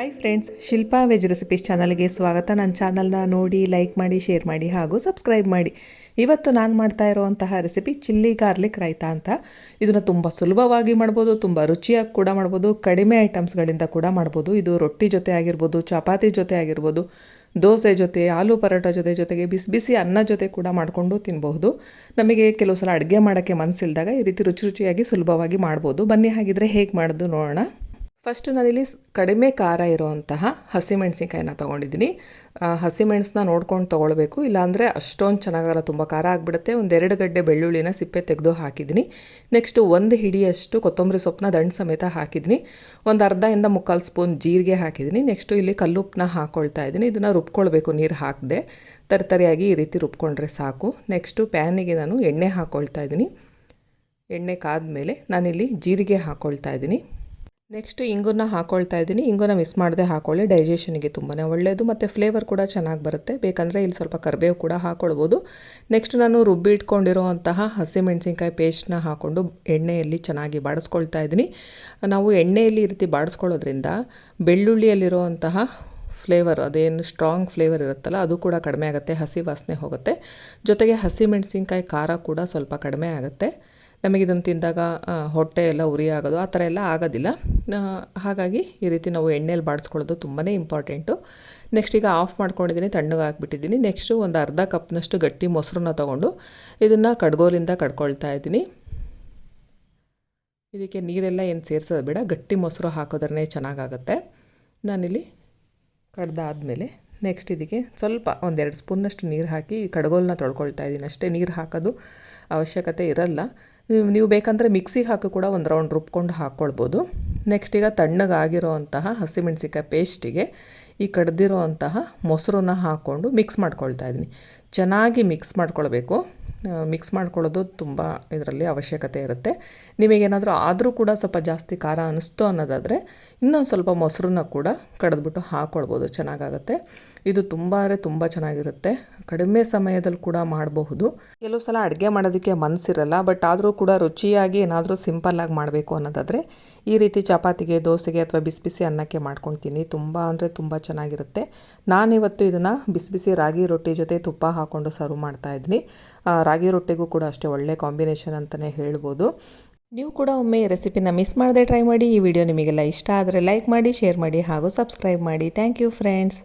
Hi friends Shilpa veg recipes ಚಾನಲ್ಗೆ ಸ್ವಾಗತ. ನನ್ನ ಚಾನಲ್ನ ನೋಡಿ ಲೈಕ್ ಮಾಡಿ ಶೇರ್ ಮಾಡಿ ಹಾಗೂ ಸಬ್ಸ್ಕ್ರೈಬ್ ಮಾಡಿ. ಇವತ್ತು ನಾನು ಮಾಡ್ತಾ ಇರೋವಂತಹ ರೆಸಿಪಿ ಚಿಲ್ಲಿ ಗಾರ್ಲಿಕ್ ರೈತಾ ಅಂತ. ಇದನ್ನು ತುಂಬ ಸುಲಭವಾಗಿ ಮಾಡ್ಬೋದು, ತುಂಬ ರುಚಿಯಾಗಿ ಕೂಡ ಮಾಡ್ಬೋದು, ಕಡಿಮೆ ಐಟಮ್ಸ್ಗಳಿಂದ ಕೂಡ ಮಾಡ್ಬೋದು. ಇದು ರೊಟ್ಟಿ ಜೊತೆ ಆಗಿರ್ಬೋದು, ಚಪಾತಿ ಜೊತೆ ಆಗಿರ್ಬೋದು, ದೋಸೆ ಜೊತೆ, ಆಲೂ ಪರೋಟ ಜೊತೆ ಜೊತೆಗೆ ಬಿಸಿ ಬಿಸಿ ಅನ್ನ ಜೊತೆ ಕೂಡ ಮಾಡಿಕೊಂಡು ತಿನ್ನಬಹುದು ನಮಗೆ ಕೆಲವು ಸಲ ಅಡುಗೆ ಮಾಡೋಕ್ಕೆ ಮನಸ್ಸಿಲ್ದಾಗ ಈ ರೀತಿ ರುಚಿ ರುಚಿಯಾಗಿ ಸುಲಭವಾಗಿ ಮಾಡ್ಬೋದು. ಬನ್ನಿ, ಹಾಗಿದ್ರೆ ಹೇಗೆ ಮಾಡೋದು ನೋಡೋಣ. ಫಸ್ಟ್ ನಾನಿಲ್ಲಿ ಕಡಿಮೆ ಖಾರ ಇರುವಂತಹ ಹಸಿಮೆಣಸಿನ್ಕಾಯಿನ ತೊಗೊಂಡಿದ್ದೀನಿ. ಹಸಿಮೆಣಸನ್ನ ನೋಡ್ಕೊಂಡು ತೊಗೊಳ್ಬೇಕು. ಇಲ್ಲಾಂದರೆ ಅಷ್ಟೊಂದು ಚೆನ್ನಾಗಲ್ಲ ತುಂಬ ಖಾರ ಆಗಿಬಿಡುತ್ತೆ. ಒಂದೆರಡು ಗಡ್ಡೆ ಬೆಳ್ಳುಳ್ಳಿನ ಸಿಪ್ಪೆ ತೆಗೆದು ಹಾಕಿದ್ದೀನಿ. ನೆಕ್ಸ್ಟು ಒಂದು ಹಿಡಿಯಷ್ಟು ಕೊತ್ತಂಬರಿ ಸೊಪ್ಪನ್ನ ದಂಡು ಸಮೇತ ಹಾಕಿದ್ದೀನಿ. ಒಂದು ಅರ್ಧದಿಂದ ಮುಕ್ಕಾಲು ಸ್ಪೂನ್ ಜೀರಿಗೆ ಹಾಕಿದ್ದೀನಿ. ನೆಕ್ಸ್ಟು ಇಲ್ಲಿ ಕಲ್ಲುಪ್ಪನ್ನ ಹಾಕ್ಕೊಳ್ತಾ ಇದ್ದೀನಿ. ಇದನ್ನು ರುಬ್ಕೊಳ್ಬೇಕು ನೀರು ಹಾಕದೆ. ತರತರಿಯಾಗಿ ಈ ರೀತಿ ರುಬ್ಕೊಂಡ್ರೆ ಸಾಕು. ನೆಕ್ಸ್ಟು ಪ್ಯಾನಿಗೆ ನಾನು ಎಣ್ಣೆ ಹಾಕ್ಕೊಳ್ತಾ ಇದ್ದೀನಿ. ಎಣ್ಣೆ ಕಾದ ಮೇಲೆ ನಾನಿಲ್ಲಿ ಜೀರಿಗೆ ಹಾಕ್ಕೊಳ್ತಾ ಇದ್ದೀನಿ. ನೆಕ್ಸ್ಟು ಇಂಗುನ ಹಾಕ್ಕೊಳ್ತಾ ಇದ್ದೀನಿ. ಇಂಗುನ ಮಿಸ್ ಮಾಡದೆ ಹಾಕ್ಕೊಳ್ಳಿ ಡೈಜೆಷನ್ಗೆ ತುಂಬಾ ಒಳ್ಳೆಯದು ಮತ್ತು ಫ್ಲೇವರ್ ಕೂಡ ಚೆನ್ನಾಗಿ ಬರುತ್ತೆ. ಬೇಕಂದರೆ ಇಲ್ಲಿ ಸ್ವಲ್ಪ ಕರಿಬೇವು ಕೂಡ ಹಾಕ್ಕೊಳ್ಬೋದು ನೆಕ್ಸ್ಟ್ ನಾನು ರುಬ್ಬಿ ಇಟ್ಕೊಂಡಿರೋವಂತಹ ಹಸಿಮೆಣಸಿನ್ಕಾಯಿ ಪೇಸ್ಟ್ನ ಹಾಕ್ಕೊಂಡು ಎಣ್ಣೆಯಲ್ಲಿ ಚೆನ್ನಾಗಿ ಬಾಡಿಸ್ಕೊಳ್ತಾ ಇದ್ದೀನಿ. ನಾವು ಎಣ್ಣೆಯಲ್ಲಿ ಈ ರೀತಿ ಬಾಡಿಸ್ಕೊಳ್ಳೋದ್ರಿಂದ ಬೆಳ್ಳುಳ್ಳಿಯಲ್ಲಿರುವಂತಹ ಫ್ಲೇವರ್ ಅದೇನು ಸ್ಟ್ರಾಂಗ್ ಫ್ಲೇವರ್ ಇರುತ್ತಲ್ಲ, ಅದು ಕೂಡ ಕಡಿಮೆ ಆಗುತ್ತೆ. ಹಸಿ ವಾಸನೆ ಹೋಗುತ್ತೆ. ಜೊತೆಗೆ ಹಸಿಮೆಣಸಿನ್ಕಾಯಿ ಖಾರ ಕೂಡ ಸ್ವಲ್ಪ ಕಡಿಮೆ ಆಗುತ್ತೆ. ನಮಗೆ ಇದನ್ನು ತಿಂದಾಗ ಹೊಟ್ಟೆ ಎಲ್ಲ ಉರಿ ಆಗೋದು ಆ ಥರ ಎಲ್ಲ ಆಗೋದಿಲ್ಲ. ಹಾಗಾಗಿ ಈ ರೀತಿ ನಾವು ಎಣ್ಣೆಯಲ್ಲಿ ಬಾಡಿಸ್ಕೊಳ್ಳೋದು ತುಂಬಾ ಇಂಪಾರ್ಟೆಂಟು. ನೆಕ್ಸ್ಟ್ ಈಗ ಆಫ್ ಮಾಡ್ಕೊಂಡಿದ್ದೀನಿ, ತಣ್ಣಗೆ ಹಾಕ್ಬಿಟ್ಟಿದ್ದೀನಿ. ನೆಕ್ಸ್ಟು ಒಂದು ಅರ್ಧ ಕಪ್ನಷ್ಟು ಗಟ್ಟಿ ಮೊಸರನ್ನ ತೊಗೊಂಡು ಇದನ್ನು ಕಡ್ಗೋಲಿಂದ ಕಡ್ಕೊಳ್ತಾ ಇದ್ದೀನಿ. ಇದಕ್ಕೆ ನೀರೆಲ್ಲ ಏನು ಸೇರಿಸೋದು ಬೇಡ, ಗಟ್ಟಿ ಮೊಸರು ಹಾಕೋದ್ರೇ ಚೆನ್ನಾಗಾಗುತ್ತೆ. ನಾನಿಲ್ಲಿ ಕಡ್ದಾದಮೇಲೆ ನೆಕ್ಸ್ಟ್ ಇದಕ್ಕೆ ಸ್ವಲ್ಪ ಒಂದೆರಡು ಸ್ಪೂನ್ನಷ್ಟು ನೀರು ಹಾಕಿ ಕಡಗೋಲನ್ನ ತೊಳ್ಕೊಳ್ತಾ ಇದ್ದೀನಿ. ಅಷ್ಟೇ ನೀರು ಹಾಕೋದು ಅವಶ್ಯಕತೆ ಇರಲ್ಲ. ನೀವು ಬೇಕಂದರೆ ಮಿಕ್ಸಿಗೆ ಹಾಕಿ ಕೂಡ ಒಂದು ರೌಂಡ್ ರುಬ್ಕೊಂಡು ಹಾಕ್ಕೊಳ್ಬೋದು ನೆಕ್ಸ್ಟ್ ಈಗ ತಣ್ಣಗಾಗಿರೋ ಅಂತಹ ಹಸಿಮೆಣಸಿಕಾಯಿ ಪೇಸ್ಟಿಗೆ ಈ ಕಡ್ದಿರೋ ಅಂತಹ ಮೊಸರನ್ನ ಹಾಕ್ಕೊಂಡು ಮಿಕ್ಸ್ ಮಾಡ್ಕೊಳ್ತಾ ಇದ್ದೀನಿ. ಚೆನ್ನಾಗಿ ಮಿಕ್ಸ್ ಮಾಡ್ಕೊಳ್ಬೇಕು. ಮಿಕ್ಸ್ ಮಾಡ್ಕೊಳ್ಳೋದು ತುಂಬ ಇದರಲ್ಲಿ ಅವಶ್ಯಕತೆ ಇರುತ್ತೆ. ನಿಮಗೇನಾದರೂ ಆದರೂ ಕೂಡ ಸ್ವಲ್ಪ ಜಾಸ್ತಿ ಖಾರ ಅನ್ನಿಸ್ತು ಅನ್ನೋದಾದರೆ ಇನ್ನೊಂದು ಸ್ವಲ್ಪ ಮೊಸರನ್ನ ಕೂಡ ಕಡಿದ್ಬಿಟ್ಟು ಹಾಕ್ಕೊಳ್ಬೋದು ಚೆನ್ನಾಗಾಗುತ್ತೆ. ಇದು ತುಂಬ ಅಂದರೆ ತುಂಬ ಚೆನ್ನಾಗಿರುತ್ತೆ. ಕಡಿಮೆ ಸಮಯದಲ್ಲಿ ಕೂಡ ಮಾಡಬಹುದು. ಕೆಲವು ಸಲ ಅಡುಗೆ ಮಾಡೋದಕ್ಕೆ ಮನಸ್ಸಿರಲ್ಲ ಬಟ್ ಆದರೂ ಕೂಡ ರುಚಿಯಾಗಿ ಏನಾದರೂ ಸಿಂಪಲ್ಲಾಗಿ ಮಾಡಬೇಕು ಅನ್ನೋದಾದರೆ ಈ ರೀತಿ ಚಪಾತಿಗೆ, ದೋಸೆಗೆ ಅಥವಾ ಬಿಸಿ ಬಿಸಿ ಅನ್ನಕ್ಕೆ ಮಾಡ್ಕೊಳ್ತೀನಿ ತುಂಬ ಅಂದರೆ ತುಂಬ ಚೆನ್ನಾಗಿರುತ್ತೆ. ನಾನಿವತ್ತು ಇದನ್ನು ಬಿಸಿ ಬಿಸಿ ರಾಗಿ ರೊಟ್ಟಿ ಜೊತೆ ತುಪ್ಪ ಹಾಕ್ಕೊಂಡು ಸರ್ವ್ ಮಾಡ್ತಾ ಇದ್ದೀನಿ. ರಾಗಿ ರೊಟ್ಟಿಗೂ ಕೂಡ ಅಷ್ಟೇ ಒಳ್ಳೆ ಕಾಂಬಿನೇಷನ್ ಅಂತಲೇ ಹೇಳ್ಬೋದು. ನೀವು ಕೂಡ ಒಮ್ಮೆ ಈ ರೆಸಿಪಿನ ಮಿಸ್ ಮಾಡದೆ ಟ್ರೈ ಮಾಡಿ. ಈ ವಿಡಿಯೋ ನಿಮಗೆಲ್ಲ ಇಷ್ಟ ಆದರೆ ಲೈಕ್ ಮಾಡಿ, ಶೇರ್ ಮಾಡಿ ಹಾಗೂ ಸಬ್ಸ್ಕ್ರೈಬ್ ಮಾಡಿ. Thank you friends.